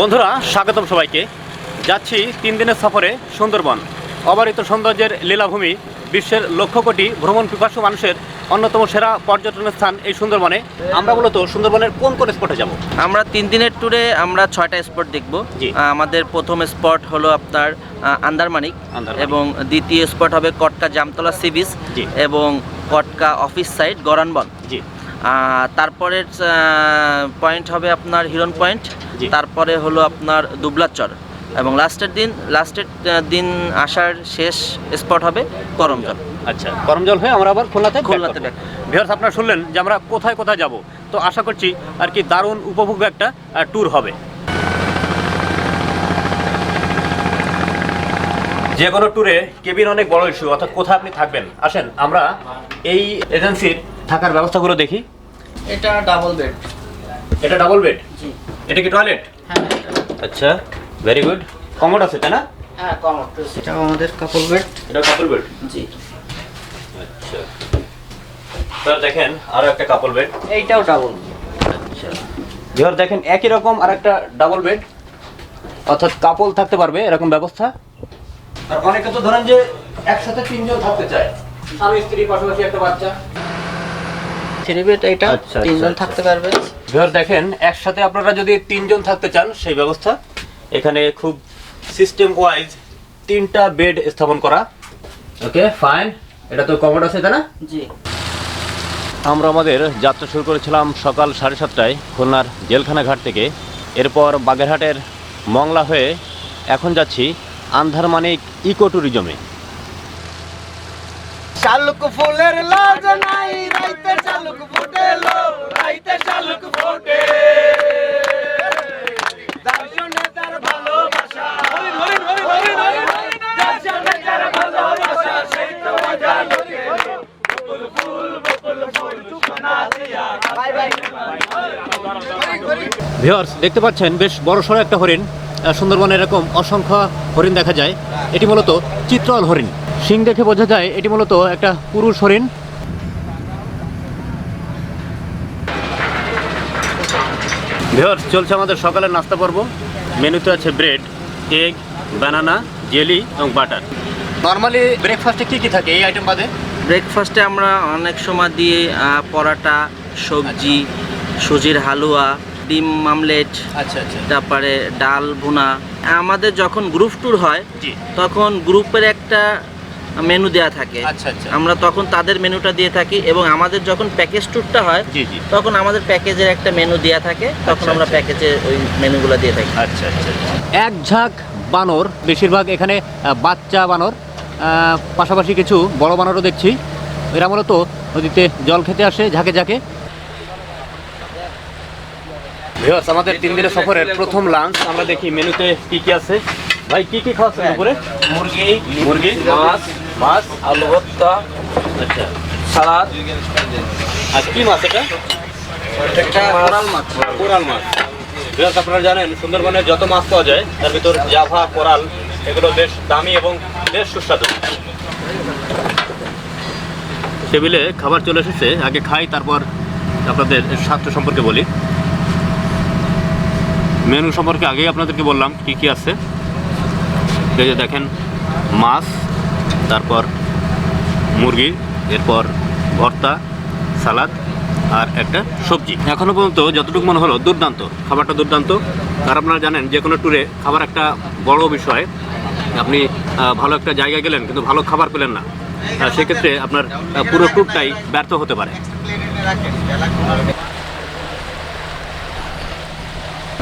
বন্ধুরা স্বাগতম সবাইকে। যাচ্ছি তিন দিনের সফরে সুন্দরবন। অবারিত সৌন্দর্যের লীলাভূমি বিশ্বের লক্ষ কোটি ভ্রমণ পিপাসু মানুষের অন্যতম সেরা পর্যটন স্থান এই সুন্দরবনে। আমরা মূলত সুন্দরবনের কোন কোন স্পটে যাব? আমরা তিন দিনের ট্যুরে আমরা ছয়টা স্পট দেখব। আমাদের প্রথম স্পট হলো আপনার আন্দারমানিক। এবং দ্বিতীয় স্পট হবে কটকা জামতলা সি বিচ এবং কটকা অফিস সাইড গরানবন। জি। তারপরের পয়েন্ট হবে আপনার হিরন পয়েন্ট। তারপরে হলো আপনার দুবলাচর। এবং লাস্টের দিন লাস্টের দিন আসার শেষ স্পট হবে করমজল। আচ্ছা গরম জল হয়ে আমরা আবার খুলনাতে খুলনাতে back ভিউয়ার্স আপনারা শুনলেন যে আমরা কোথায় কোথায় যাব। তো আশা করছি আর কি দারুণ উপভোগ্য একটা ট্যুর হবে। যে কোনো ট্যুরে কেবিন অনেক বড় ইস্যু অর্থাৎ কোথায় আপনি থাকবেন? আসেন আমরা এই এজেন্সির থাকার ব্যবস্থাগুলো দেখি। এটা ডাবল বেড এটা ডাবল বেড জি। এটা কি টয়লেট হ্যাঁ আচ্ছা ভেরি গুড কমোড আছে তাই না? হ্যাঁ কমন এটা আমাদের কাপল বেড এটা কাপল বেড জি। আচ্ছা। স্যার দেখেন আরও একটা কাপল বেড এইটাও ডাবল আচ্ছা। এবার দেখেন একই রকম আর একটা ডাবল বেড অর্থাৎ কাপল থাকতে পারবে এরকম ব্যবস্থা। আর অনেকে তো ধরেন যে একসাথে তিনজন থাকতে চায়। স্বামী স্ত্রী পাশাপাশি একটা বাচ্চা। থ্রি বেড এটা আচ্ছা, তিনজন আচ্ছা, থাকতে পারবে। এবার দেখেন একসাথে আপনারা যদি তিনজন থাকতে চান সেই ব্যবস্থা। এখানে খুব সিস্টেম ওয়াইজ তিনটা বেড স্থাপন করা। ওকে ফাইন এটা তো কমোড আছে তাই না? জি। আমরা আমাদের যাত্রা শুরু করেছিলাম সকাল সাড়ে সাতটায় খুলনার জেলখানা ঘাট থেকে। এরপর বাগেরহাটের মংলা হয়ে এখন যাচ্ছি আন্ধারমানিক ইকো ট্যুরিজমে শালুক ফুলের লাজ নাই রাইতে শালুক ফুটেলো রাইতে শালুক ফোটে। দর্শনে তার ভালোবাসা দর্শনে তার ভালোবাসা সেই তো মজা লোকে। বকুল ফুল বকুল ফুল সোনা দিয়া বাই বাই। ভিওর্স দেখতে পাচ্ছেন বেশ বড় সড়ো একটা হরিণ আহ, সুন্দরবনে এরকম অসংখ্য হরিণ দেখা যায়। এটি মূলত চিত্রল হরিণ। শিং দেখে বোঝা যায় এটি মূলত একটা পুরুষ হরিণ। ভিওর্স চলছে আমাদের সকালের নাস্তা পর্ব। মেনুতে আছে ব্রেড এগ বানানা জেলি এবং বাটার। নর্মালি ব্রেকফাস্টে কি কি থাকে এই আইটেম বাদে? ব্রেকফাস্টে আমরা অনেক সময় দিয়ে পরাটা সবজি সুজির হালুয়া ডিম আমলেট আচ্ছা আচ্ছা। তারপরে ডাল ভুনা। আমাদের যখন গ্রুপ ট্যুর হয় তখন গ্রুপের একটা মেনু দেয়া থাকে। আচ্ছা আচ্ছা। আমরা তখন তাদের মেনুটা দিয়ে থাকি এবং আমাদের যখন প্যাকেজ ট্যুরটা হয় জি জি। তখন আমাদের প্যাকেজের একটা মেনু দেয়া থাকে। তখন আচ্ছা, আমরা। প্যাকেজে ওই মেনুগুলো দিয়ে থাকি। আচ্ছা আচ্ছা এক ঝাঁক বানর বেশিরভাগ এখানে বাচ্চা বানর। পাশাপাশি কিছু বড় বানরও দেখছি। এরা মূলত নদীতে জল খেতে আসে ঝাঁকে ঝাঁকে। ভিউয়ার্স আমাদের তিন দিনের সফরের প্রথম লাঞ্চ আমরা দেখি মেনুতে কি কি আছে। ভাই কি কি খাওয়াচ্ছেন দুপুরে? মুরগি মুরগি মাছ মাছ আলু ভর্তা আচ্ছা। সালাদ। আর কি মাছ এটা? কোরাল মাছ। কোরাল মাছ। আপনারা জানেন সুন্দরবনে যত মাছ পাওয়া যায় তার ভিতর জাভা কোরাল এগুলো বেশ দামি এবং বেশ সুস্বাদু। টেবিলে খাবার চলে এসেছে আগে খাই তারপর আপনাদের স্বাস্থ্য সম্পর্কে বলি। মেনু সম্পর্কে আগেই আপনাদেরকে বললাম কি কি আছে? দেখেন মাছ তারপর মুরগি, এরপর ভর্তা, সালাদ আর একটা সবজি। এখনও পর্যন্ত যতটুকু মনে হলো দুর্দান্ত, খাবারটা দুর্দান্ত। আর আপনারা জানেন যে কোনো ট্যুরে খাবার একটা বড় বিষয়। আপনি ভালো একটা জায়গায় গেলেন কিন্তু ভালো খাবার পেলেন না। সেক্ষেত্রে আপনার পুরো ট্যুরটাই ব্যর্থ হতে পারে।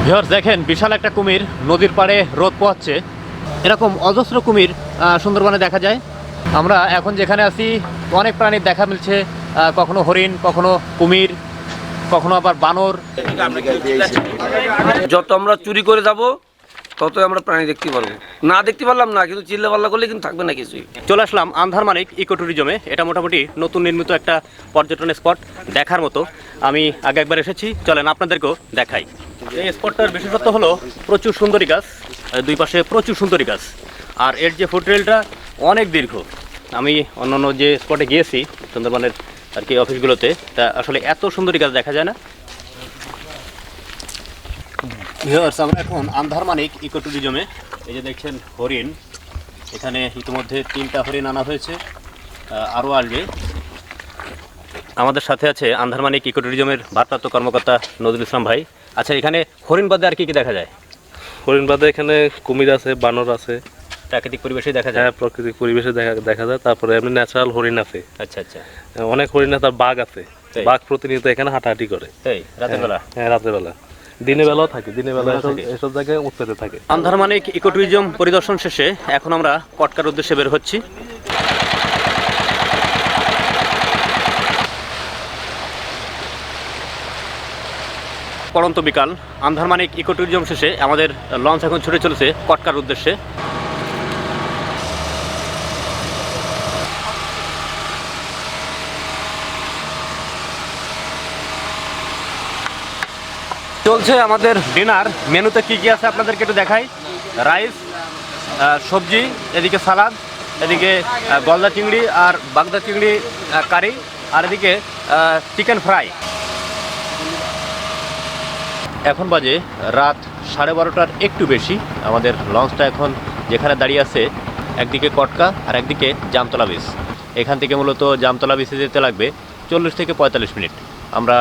ভিওর্স দেখেন, বিশাল একটা কুমির নদীর পাড়ে রোদ পোহাচ্ছে। এরকম অজস্র কুমির সুন্দরবনে দেখা যায়। আমরা এখন যেখানে আছি অনেক প্রাণীর দেখা মিলছে কখনো হরিণ কখনো কুমির কখনো আবার বানর। যত আমরা চুরি করে যাব তত আমরা প্রাণী দেখতে পারব। না দেখতে পারলাম না কিন্তু চিল্লা পাল্লা করলে কিন্তু থাকবে না কিছুই। চলে আসলাম আন্ধারমানিক ইকো ট্যুরিজমে এটা মোটামুটি নতুন নির্মিত একটা পর্যটন স্পট দেখার মতো। আমি আগে একবার এসেছি চলেন আপনাদেরকেও দেখাই। এই স্পটটার বিশেষত্ব হলো প্রচুর সুন্দরী গাছ দুই পাশে প্রচুর সুন্দরী গাছ। আর এর যে ফুট রেলটা অনেক দীর্ঘ। আমি অন্যান্য যে স্পটে গিয়েছি, সুন্দরবনের আর কি অফিসগুলোতে তা আসলে এত সুন্দরী গাছ দেখা যায় না। আমরা এখন আন্ধারমানিক ইকো ট্যুরিজমে এই যে দেখছেন হরিণ, এখানে ইতিমধ্যে তিনটা হরিণ আনা হয়েছে আরও আসবে। আমাদের সাথে আছে আন্ধারমানিক ইকো ট্যুরিজমের ভারপ্রাপ্ত কর্মকর্তা নজরুল ইসলাম ভাই। আচ্ছা এখানে হরিণ বাদে আর কি কি দেখা যায়? হরিণ বাদে এখানে কুমির আছে, বানর আছে। প্রাকৃতিক পরিবেশে দেখা যায়। হ্যাঁ প্রাকৃতিক পরিবেশে দেখা দেখা যায়। তারপরে এমনি ন্যাচারাল হরিণ আছে। আচ্ছা আচ্ছা। অনেক হরিণ আছে তার বাঘ আছে। বাঘ প্রতিনিয়ত এখানে হাঁটাহাঁটি করে। এই রাতের বেলা হ্যাঁ রাতের বেলা দিনের বেলাও থাকে দিনের বেলা এসব জায়গায় উৎপেতে থাকে। আন্ধারমানিক ইকো ট্যুরিজম পরিদর্শন শেষে এখন আমরা কটকার উদ্দেশ্যে বের হচ্ছি। পরন্ত বিকাল আন্ধারমানিক ইকো ট্যুরিজম শেষে আমাদের লঞ্চ এখন ছুটে চলেছে কটকার উদ্দেশ্যে। চলছে আমাদের ডিনার। মেনুতে কি কি আছে আপনাদেরকে একটু দেখাই। রাইস সবজি, এদিকে সালাদ, এদিকে গলদা চিংড়ি আর বাগদা চিংড়ি কারি, আর এদিকে চিকেন ফ্রাই। এখন বাজে রাত সাড়ে বারোটার একটু বেশি। আমাদের লঞ্চটা এখন যেখানে দাঁড়িয়ে আছে, একদিকে কটকা আর একদিকে জামতলা বিচ এখান থেকে মূলত জামতলা বিচে যেতে লাগবে চল্লিশ থেকে পঁয়তাল্লিশ মিনিট। আমরা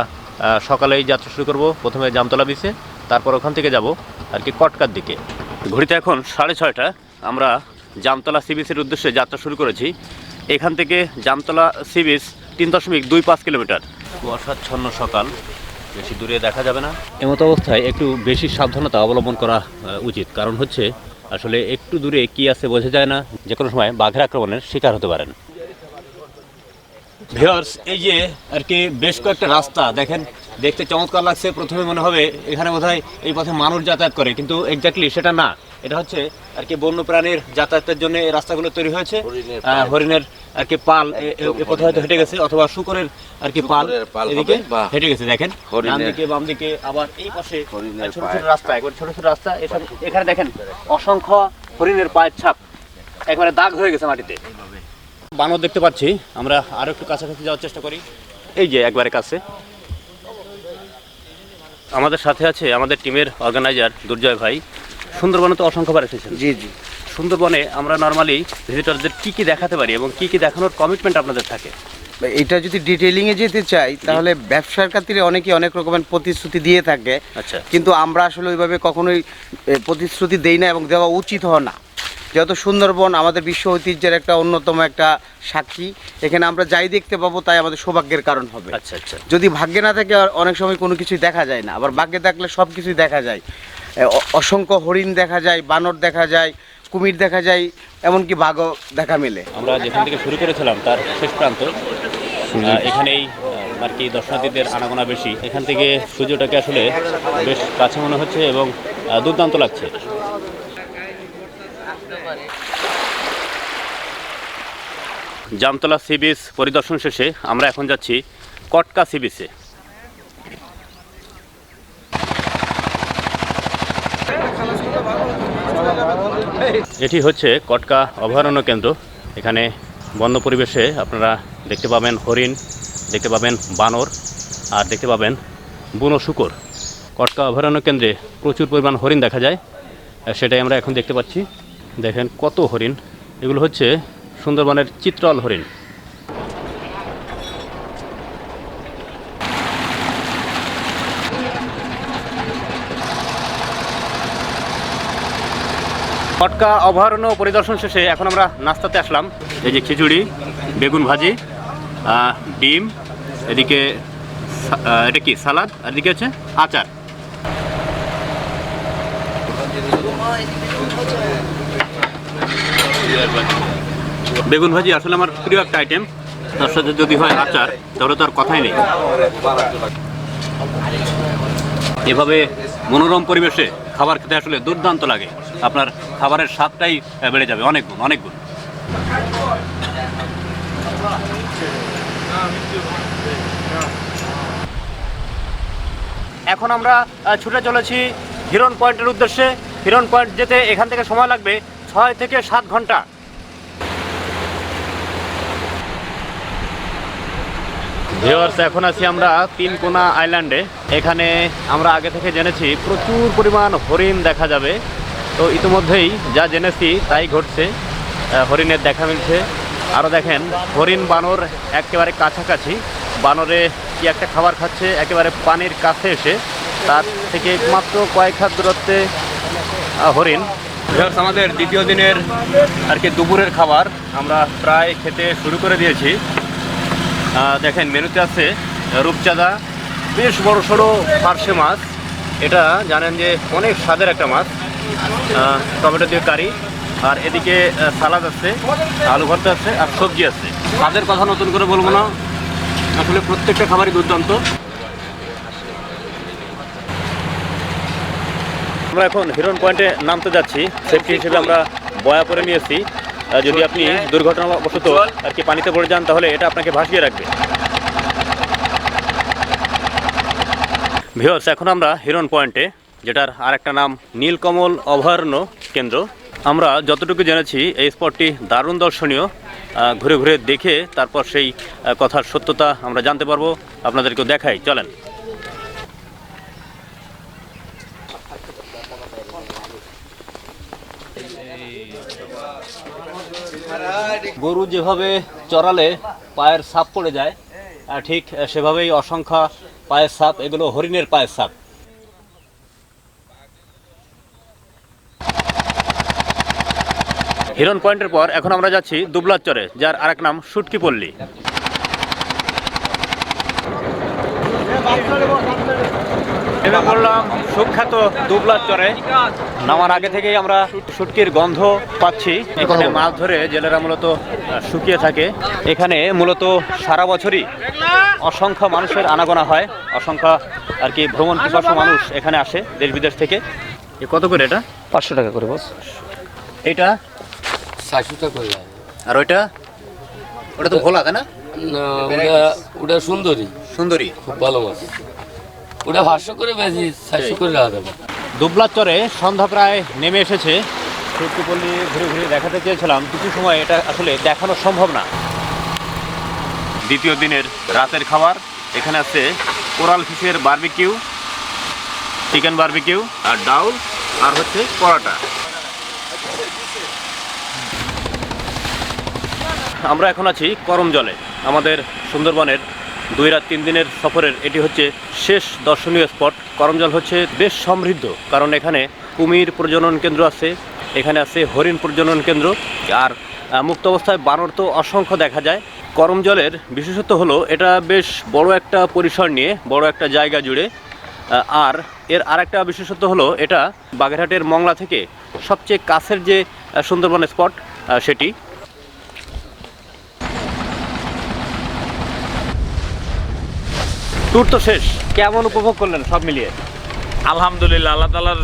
সকালেই যাত্রা শুরু করব। প্রথমে জামতলা বিচে তারপর ওখান থেকে যাব আর কি কটকার দিকে। ঘড়িতে এখন সাড়ে ছয়টা। আমরা জামতলা সি বিচের উদ্দেশ্যে যাত্রা শুরু করেছি। এখান থেকে জামতলা সি বিচ তিন দশমিক দুই পাঁচ কিলোমিটার। কুয়াশাচ্ছন্ন সকাল। বেশি দূরে দেখা যাবে না। এমত অবস্থায় একটু বেশি সাবধানতা অবলম্বন করা উচিত। কারণ হচ্ছে, আসলে একটু দূরে কি আছে বোঝা যায় না। যে কোনো সময় বাঘের আক্রমণের শিকার হতে পারেন। ভিউয়ার্স এই যে আর কি বেশ কয়েকটা রাস্তা দেখেন দেখতে চমৎকার লাগছে। প্রথমে মনে হবে এখানে বোধহয় এই পথে মানুষ যাতায়াত করে কিন্তু এক্স্যাক্টলি সেটা না। এটা হচ্ছে আর কি বন্য প্রাণীর যাতায়াতের জন্য এই রাস্তাগুলো তৈরি হয়েছে। হরিণের আর কি পাল এ- পথে হয়তো হেঁটে গেছে অথবা শুকরের আর কি পাল এদিকে হেঁটে গেছে দেখেন। ডান দিকে বাম দিকে আবার এই পাশে ছোট ছোট রাস্তা একবার ছোট ছোট রাস্তা এখানে দেখেন অসংখ্য হরিণের পায়ের ছাপ। একেবারে দাগ হয়ে গেছে মাটিতে। বানর দেখতে পাচ্ছি। আমরা আরও একটু কাছাকাছি যাওয়ার চেষ্টা করি। এই যে একবারে কাছে। আমাদের সাথে আছে আমাদের টিমের অর্গানাইজার দুর্জয় ভাই। সুন্দরবনে তো অসংখ্যবার এসেছেন। জি জি। সুন্দরবনে আমরা নর্মালি ভিজিটরদের কি কি দেখাতে পারি এবং কি কি দেখানোর কমিটমেন্ট আপনাদের থাকে? এটা যদি ডিটেইলিং এ যেতে চাই তাহলে ব্যবসার খাতিরে অনেকে অনেক রকমের প্রতিশ্রুতি দিয়ে থাকে। আচ্ছা। কিন্তু আমরা আসলে ওইভাবে কখনোই প্রতিশ্রুতি দেই না এবং দেওয়া উচিত হয় না। যেহেতু সুন্দরবন আমাদের বিশ্ব ঐতিহ্যের একটা অন্যতম একটা সাক্ষী এখানে আমরা যাই দেখতে পাবো তাই আমাদের সৌভাগ্যের কারণ হবে। আচ্ছা আচ্ছা। যদি ভাগ্যে না থাকে আর অনেক সময় কোনো কিছুই দেখা যায় না। আবার ভাগ্যে থাকলে সব কিছুই দেখা যায়। অসংখ্য হরিণ দেখা যায় বানর দেখা যায় কুমির দেখা যায় এমনকি বাঘও দেখা মেলে। আমরা যেখান থেকে শুরু করেছিলাম তার শেষ প্রান্ত এখানেই আর কি দর্শনার্থীদের আনাগোনা বেশি। এখান থেকে সূর্যটাকে আসলে বেশ কাছে মনে হচ্ছে এবং দুর্দান্ত লাগছে। জামতলা সি বিচ পরিদর্শন শেষে আমরা এখন যাচ্ছি কটকা সি বিচে এটি হচ্ছে কটকা অভয়ারণ্য কেন্দ্র। এখানে বন্য পরিবেশে আপনারা দেখতে পাবেন হরিণ, দেখতে পাবেন বানর, আর দেখতে পাবেন বুনো শুকর। কটকা অভয়ারণ্য কেন্দ্রে প্রচুর পরিমাণ হরিণ দেখা যায়। সেটাই আমরা এখন দেখতে পাচ্ছি। দেখেন কত হরিণ। এগুলো হচ্ছে সুন্দরবনের চিত্রল হরিণ। কটকা অভয়ারণ্য পরিদর্শন শেষে এখন আমরা নাস্তাতে আসলাম। এই যে খিচুড়ি, বেগুন ভাজি ডিম, এদিকে এটা কি, সালাদ, আর এদিকে হচ্ছে আচার। বেগুন ভাজি আসলে আমার প্রিয় একটা আইটেম তার সাথে যদি হয় আচার, তাহলে তো আর কথাই নেই। এভাবে মনোরম পরিবেশে খাবার খেতে আসলে দুর্দান্ত লাগে। আপনার খাবারের স্বাদটাই বেড়ে যাবে। অনেক গুণ অনেক গুণ। এখন আমরা ছুটে চলেছি হিরন পয়েন্টের উদ্দেশ্যে। হিরন পয়েন্ট যেতে এখান থেকে সময় লাগবে ছয় থেকে সাত ঘণ্টা। ভিওয়ার্স এখন আছি আমরা তিনকোনা আইল্যান্ডে এখানে আমরা আগে থেকে জেনেছি প্রচুর পরিমাণ হরিণ দেখা যাবে। তো ইতিমধ্যেই যা জেনেছি তাই ঘটছে। হরিণের দেখা মিলছে। আরও দেখেন, হরিণ বানর একেবারে কাছাকাছি। বানরে কি একটা খাবার খাচ্ছে, একেবারে পানির কাছে এসে তার থেকে মাত্র কয়েক হাত দূরত্বে হরিণ। ভিউয়ার্স আমাদের দ্বিতীয় দিনের আর কি দুপুরের খাবার আমরা প্রায় খেতে শুরু করে দিয়েছি। দেখেন, মেনুতে আছে রূপচাঁদা, বেশ বড় সড়ো পার্শে মাছ। এটা জানেন যে অনেক স্বাদের একটা মাছ। টমেটো দিয়ে কারি। আর এদিকে সালাদ আছে, আলু ভর্তা আছে, আর সবজি আছে। স্বাদের কথা নতুন করে বলব না। আসলে প্রত্যেকটা খাবারই দুর্দান্ত। আমরা এখন হিরন পয়েন্টে নামতে যাচ্ছি। সেফটি হিসেবে আমরা বয়া করে নিয়েছি। যদি আপনি দুর্ঘটনাবশত আর কি পানিতে পড়ে যান তাহলে এটা আপনাকে ভাসিয়ে রাখবে। ভিওর্স এখন আমরা হিরন পয়েন্টে যেটার আরেকটা নাম নীলকমল অভয়ারণ্য কেন্দ্র। আমরা যতটুকু জেনেছি এই স্পটটি দারুণ দর্শনীয়। ঘুরে ঘুরে দেখে তারপর সেই কথার সত্যতা আমরা জানতে পারব। আপনাদেরকেও দেখাই। চলেন। গরু যেভাবে চড়ালে পায়ের সাপ পড়ে যায় ঠিক সেভাবেই অসংখ্য পায়ের সাপ এগুলো হরিণের পায়ের সাপ হিরন পয়েন্টের পর এখন আমরা যাচ্ছি দুবলার চরে, যার আরেক নাম সুটকি পল্লী। পড়লাম সুখ্যাত দুবলার চরে নামার আগে থেকেই আমরা শুটকির গন্ধ পাচ্ছি। এখানে মাছ ধরে জেলেরা মূলত শুকিয়ে থাকে। এখানে মূলত সারা বছরই অসংখ্য মানুষের আনাগোনা হয় অসংখ্য আর কি ভ্রমণ পিপাসু মানুষ এখানে আসে দেশ বিদেশ থেকে। এ কত করে এটা? পাঁচশো টাকা করে বস। এটা? চারশো টাকা করে। আর ওইটা? ওটা তো ভোলা তাই না? ওটা সুন্দরী। সুন্দরী? খুব ভালো মাছ। ওটা ভাষ্য করে বেশি চারশো করে রাখা যাবে দুবলার চরে সন্ধ্যা প্রায় নেমে এসেছে। সূর্যপল্লী ঘুরে ঘুরে দেখাতে চেয়েছিলাম কিছু সময় এটা আসলে দেখানো সম্ভব না। দ্বিতীয় দিনের রাতের খাবার এখানে আছে কোরাল ফিশের বার্বিকিউ চিকেন বার্বিকিউ আর ডাউল আর হচ্ছে পরোটা। আমরা এখন আছি করম জলে আমাদের সুন্দরবনের দুই রাত তিন দিনের সফরের এটি হচ্ছে শেষ দর্শনীয় স্পট। করমজল হচ্ছে বেশ সমৃদ্ধ, কারণ এখানে কুমির প্রজনন কেন্দ্র আছে, এখানে আছে হরিণ প্রজনন কেন্দ্র, আর মুক্ত অবস্থায় বানর তো অসংখ্য দেখা যায়। করমজলের বিশেষত্ব হলো, এটা বেশ বড় একটা পরিসর নিয়ে, বড় একটা জায়গা জুড়ে। আর এর আরেকটা বিশেষত্ব হলো, এটা বাগেরহাটের মংলা থেকে সবচেয়ে কাছের যে সুন্দরবন স্পট সেটি। ট্যুর তো শেষ। কেমন উপভোগ করলেন সব মিলিয়ে? আলহামদুলিল্লাহ আল্লাহ তালার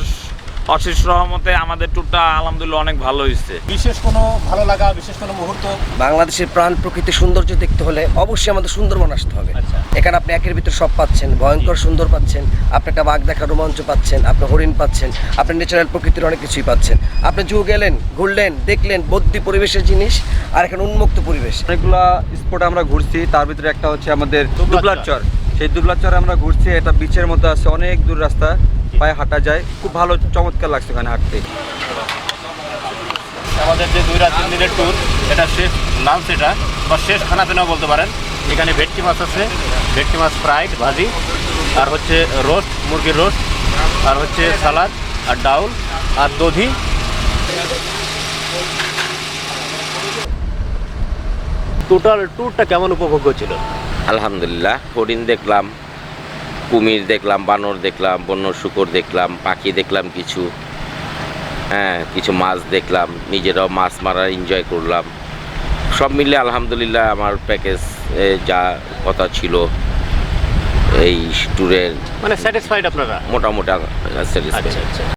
অশেষ রহমতে আমাদের ট্যুরটা আলহামদুলিল্লাহ অনেক ভালো হয়েছে। বিশেষ কোনো ভালো লাগা বিশেষ কোনো মুহূর্ত? বাংলাদেশের প্রাণ প্রকৃতি সৌন্দর্য দেখতে হলে অবশ্যই আমাদের সুন্দরবন আসতে হবে। আচ্ছা। এখানে আপনি একের ভিতর সব পাচ্ছেন ভয়ঙ্কর সুন্দর পাচ্ছেন আপনি একটা বাঘ দেখার রোমাঞ্চ পাচ্ছেন আপনি হরিণ পাচ্ছেন আপনি ন্যাচারাল প্রকৃতির অনেক কিছুই পাচ্ছেন। আপনি জু গেলেন ঘুরলেন দেখলেন বদ্যি পরিবেশের জিনিস আর এখানে উন্মুক্ত পরিবেশ। অনেকগুলা স্পট আমরা ঘুরছি তার ভিতরে একটা হচ্ছে আমাদের দুবলার চর। সেই দুবলার চরে আমরা ঘুরছি, এটা বিচের মধ্যে আছে, অনেক দূর রাস্তা, পায়ে হাঁটা যায়। খুব ভালো, চমৎকার লাগছে ওখানে হাঁটতে। আমাদের যে দুই রাত তিন দিনের ট্যুর এটা শেষ লাঞ্চ এটা বা শেষ খানা পিনাও বলতে পারেন। এখানে ভেটকি মাছ আছে, ভেটকি মাছ ফ্রাইড ভাজি, আর হচ্ছে রোস্ট মুরগির রোস্ট আর হচ্ছে সালাদ আর ডাউল, আর দধি। টোটাল ট্যুরটা কেমন উপভোগ্য ছিল? আলহামদুলিল্লাহ হরিণ দেখলাম কুমির দেখলাম বানর দেখলাম বন্য শুকর দেখলাম পাখি দেখলাম কিছু হ্যাঁ কিছু মাছ দেখলাম নিজেরাও মাছ মারা এনজয় করলাম। সব মিলে আলহামদুলিল্লাহ আমার প্যাকেজ যা কথা ছিল এই ট্যুরের মানে স্যাটিসফাইড আপনারা? মোটামুটি আচ্ছা।